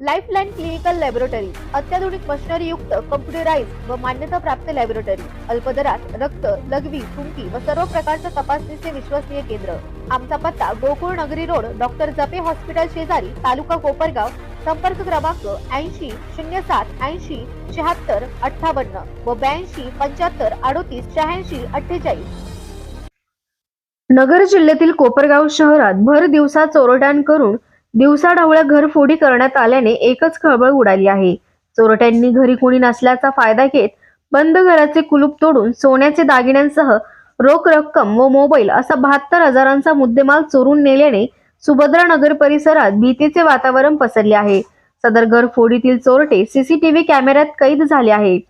Lifeline clinical laboratory अत्याधुनिक machinery युक्त computerise व मान्यता प्राप्त लॅबोरेटरी अल्पदरात रक्त लघवी थुंकी व सर्व प्रकारच्या तपासणीचे विश्वसनीय केंद्र. आमचा पत्ता गोकुळ नगरी रोड डॉक्टर जपे हॉस्पिटल शेजारी तालुका कोपरगाव संपर्क क्रमांक ऐंशी शून्य सात ऐंशी शहात्तर अठ्ठावन्न व ब्याऐंशी पंच्याहत्तर अडोतीस शहाऐंशी अठ्ठेचाळीस. नगर जिल्ह्यातील कोपरगाव शहरात भर दिवसा चोरट्यां करून दिवसाढवळ्या घरफोडी करण्यात आल्याने एकच खळबळ उडाली आहे. चोरट्यांनी घरी कुणी नसल्याचा फायदा घेत बंद घराचे कुलूप तोडून सोन्याचे दागिन्यांसह रोख रक्कम व मोबाईल असा बहात्तर हजारांचा मुद्देमाल चोरून नेल्याने सुभद्रा नगर परिसरात भीतीचे वातावरण पसरले आहे. सदर घरफोडीतील चोरटे सीसीटीव्ही कॅमेऱ्यात कैद झाले आहेत.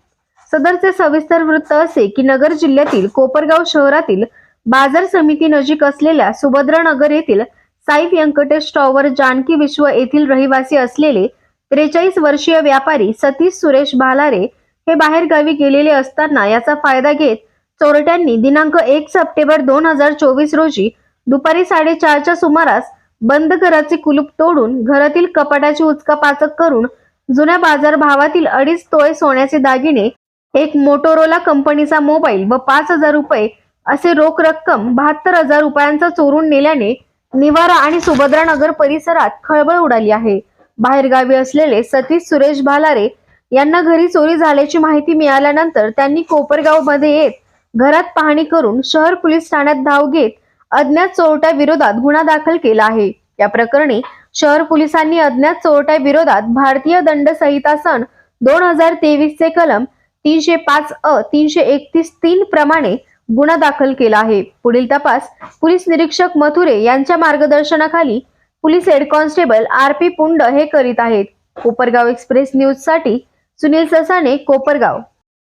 सदरचे सविस्तर वृत्त असे की नगर जिल्ह्यातील कोपरगाव शहरातील बाजार समिती नजीक असलेल्या सुभद्रा नगर येथील साई व्यंकटेश टॉवर जानकी विश्व येथील रहिवासी असलेले त्रेचाळीस वर्षीय व्यापारी सतीश सुरेश भालारे हे बाहेर गावी गेलेले असताना याचा फायदा घेत चोरट्यांनी दिनांक एक सप्टेंबर दोन हजार चोवीस रोजी दुपारी साडेचारच्या सुमारास बंद घराचे कुलूप तोडून घरातील कपाटाची उचकापाचक करून जुन्या बाजार भावातील अडीच तोळे सोन्याचे दागिने एक मोटोरोला कंपनीचा मोबाईल व पाच हजार रुपये असे रोख रक्कम बहात्तर हजार रुपयांचा चोरून नेल्याने निवारा आणि सुभद्रा नगर परिसरात खळबळ उडाली आहे. बाहेरगावी असलेले सतीश सुरेश भालारे यांना घरी चोरी झाल्याची माहिती मिळाल्यानंतर त्यांनी कोपरगावमध्ये येत घरात पाहणी करून शहर पोलीस ठाण्यात धाव घेत अज्ञात चोरट्या विरोधात गुन्हा दाखल केला आहे. या प्रकरणी शहर पोलिसांनी अज्ञात चोरट्या विरोधात भारतीय दंड संहिता सन दोन हजार तेवीस चे कलम तीनशे पाच अ तीनशे एकतीस तीन प्रमाणे गुन्हा दाखल केला आहे. पुढील तपास पोलीस निरीक्षक मथुरे यांच्या मार्गदर्शनाखाली police head constable R P Pund हे करीत आहेत. कोपरगाव एक्सप्रेस न्यूजसाठी सुनील ससाने कोपरगाव.